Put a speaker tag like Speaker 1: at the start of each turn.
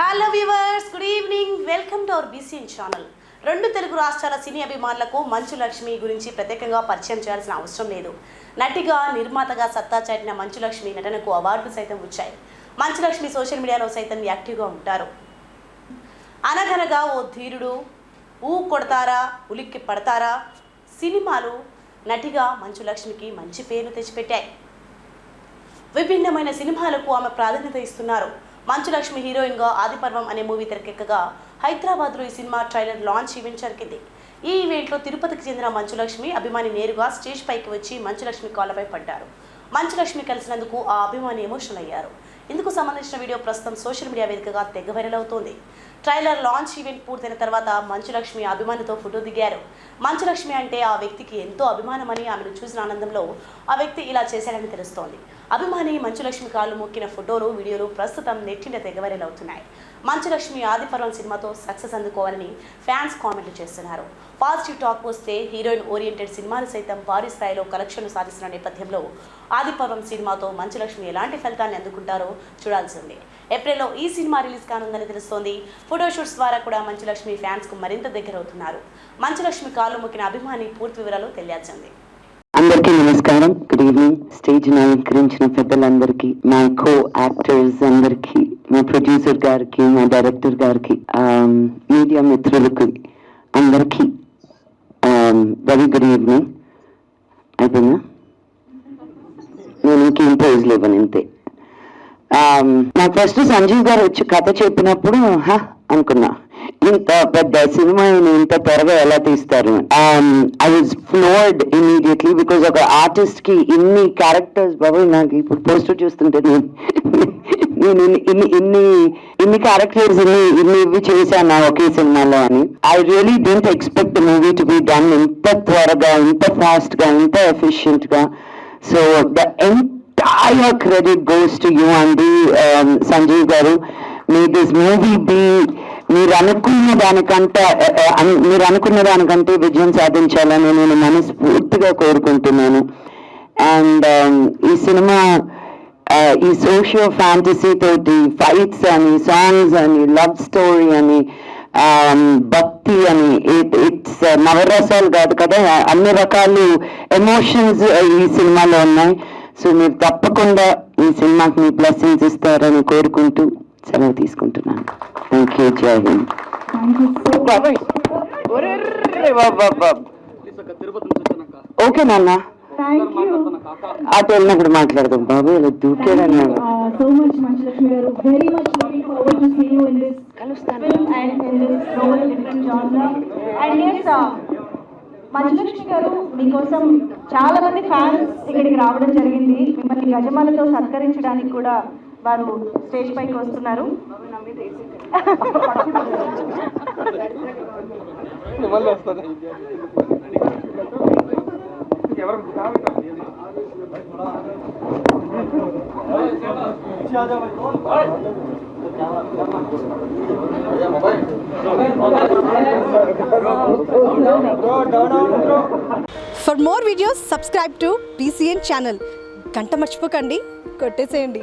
Speaker 1: Hello viewers good evening welcome to our BCN channel రెండు తెలుగు రాష్ట్రాల సినీ అభిమానులకు మంచు లక్ష్మి గురించి ప్రత్యేకంగా పరిచయం చేయాల్సిన అవసరం లేదు. నటిగా నిర్మాతగా సత్తా చాటిన మంచు లక్ష్మి నటనకు అవార్డులు సైతం వచ్చాయి. మంచు లక్ష్మి సోషల్ మీడియాలో సైతం యాక్టివ్గా ఉంటారు. అనగనగా ఓ ధీరుడు ఊ కొడతారా ఉలిక్కి పడతారా సినిమాలు నటిగా మంచు లక్ష్మికి మంచి పేరు తెచ్చిపెట్టాయి. విభిన్నమైన సినిమాలకు ఆమె ప్రాధాన్యత ఇస్తున్నారు. మంచులక్ష్మి హీరోయిన్గా ఆదిపర్వం అనే మూవీ తెరకెక్కగా హైదరాబాద్లో ఈ సినిమా ట్రైలర్ లాంచ్ ఈవెంట్ జరిగింది. ఈ ఈవెంట్లో తిరుపతికి చెందిన మంచులక్ష్మి అభిమాని నేరుగా స్టేజ్ పైకి వచ్చి మంచులక్ష్మి కాళ్ళపై పడ్డారు. మంచు లక్ష్మి కలిసినందుకు ఆ అభిమాని ఎమోషనల్ అయ్యారు. ఇందుకు సంబంధించిన వీడియో ప్రస్తుతం సోషల్ మీడియా వేదికగా తెగ వైరల్ అవుతోంది. ట్రైలర్ లాంచ్ ఈవెంట్ పూర్తయిన తర్వాత మంచులక్ష్మి అభిమానితో ఫోటో దిగారు. మంచులక్ష్మి అంటే ఆ వ్యక్తికి ఎంతో అభిమానమని ఆమెను చూసిన ఆనందంలో ఆ వ్యక్తి ఇలా చేశాడని తెలుస్తోంది. అభిమాని మంచులక్ష్మి కాలు కాళ్ళు మొక్కిన ఫోటోలు వీడియోలు ప్రస్తుతం నెట్టిన తెగ అవుతున్నాయి. మంచులక్ష్మి ఆదిపర్వం సినిమాతో సక్సెస్ అందుకోవాలని ఫ్యాన్స్ కామెంట్లు చేస్తున్నారు. పాజిటివ్ టాక్ వస్తే హీరోయిన్ ఓరియంటెడ్ సినిమాలు సైతం భారీ స్థాయిలో కలెక్షన్లు సాధిస్తున్న నేపథ్యంలో ఆదిపర్వం సినిమాతో మంచులక్ష్మి ఎలాంటి ఫలితాన్ని అందుకుంటారో చూడాల్సింది ఏప్రిల్లో ఈ సినిమా రిలీజ్ కానుందని తెలుస్తోంది. ఫోటోషూట్స్ ద్వారా కూడా మంచులక్ష్మి ఫ్యాన్స్కు ఫ్యాన్స్కు మరింత దగ్గర అవుతున్నారు మంచులక్ష్మి కాళ్ళు మొక్కిన అభిమాని పూర్తి వివరాలు తెలియాల్సింది
Speaker 2: అందరికీ నమస్కారం గుడ్ ఈవినింగ్ స్టేజ్ అలంకరించిన పెద్దలందరికీ మా కో యాక్టర్స్ అందరికీ మా ప్రొడ్యూసర్ గారికి మా డైరెక్టర్ గారికి um, మీడియా మిత్రులకి అందరికీ వెరీ గుడ్ ఈవినింగ్ అయిపోయినా నేను ఇంకేం ప్రైజ్ లేవను అంతే um, నా ఫస్ట్ సంజీవ్ గారు వచ్చి కథ చెప్పినప్పుడు హ అనుకున్నా. ఇంత పెద్ద సినిమా ఇంత త్వరగా ఎలా తీస్తారు? I was floored immediately because ఒక ఆర్టిస్ట్కి ఇన్ని క్యారెక్టర్స్ బాబు నాకు ఇప్పుడు పోస్టర్ చూస్తుంటే నేను నేను ఇన్ని- ఇన్ని ఇన్ని క్యారెక్టర్స్ ఇన్ని ఇన్ని ఇవి చేశాను ఒకే సినిమాలో అని. I really don't expect movie to be done ఇంత త్వరగా ఇంత ఫాస్ట్గా ఇంత ఎఫిషియెంట్గా so the entire credit goes to you అండి సంజీవ్ గారు. మే దిస్ మూవీ బీ మీరు అనుకున్న దానికంటే మీరు అనుకున్న దానికంటే విజయం సాధించాలని నేను మనస్ఫూర్తిగా కోరుకుంటున్నాను. అండ్ um, ఈ సినిమా ఈ సోషియో ఫ్యాంటసీ తోటి ఫైట్స్ అని సాంగ్స్ అని లవ్ స్టోరీ అని um, భక్తి అని ఇట్స్ uh, నవరసాలు కాదు కదా అన్ని రకాలు ఎమోషన్స్ uh, ఈ సినిమాలో ఉన్నాయి. సో మీరు తప్పకుండా ఈ సినిమాకి మీ బ్లెస్సింగ్స్ ఇస్తారని కోరుకుంటూ సెలవు తీసుకుంటున్నాను. థ్యాంక్ యూ జై హింద్ ఓకే నాన్న. అటు వెళ్ళినప్పుడు మాట్లాడదాం బాబు ఇలా
Speaker 3: much Manchu Lakshmi garu. Very much looking forward to see you in this film and in this role different genre and yes Manchu Lakshmi garu మీకోసం చాలా మంది ఫ్యాన్స్ ఇక్కడికి రావడం జరిగింది. మిమ్మల్ని గజమాలతో సత్కరించడానికి కూడా వారు స్టేజ్ పైకి వస్తున్నారు.
Speaker 4: For more videos subscribe to PCN channel గంట మర్చిపోకండి. కొట్టేసేయండి.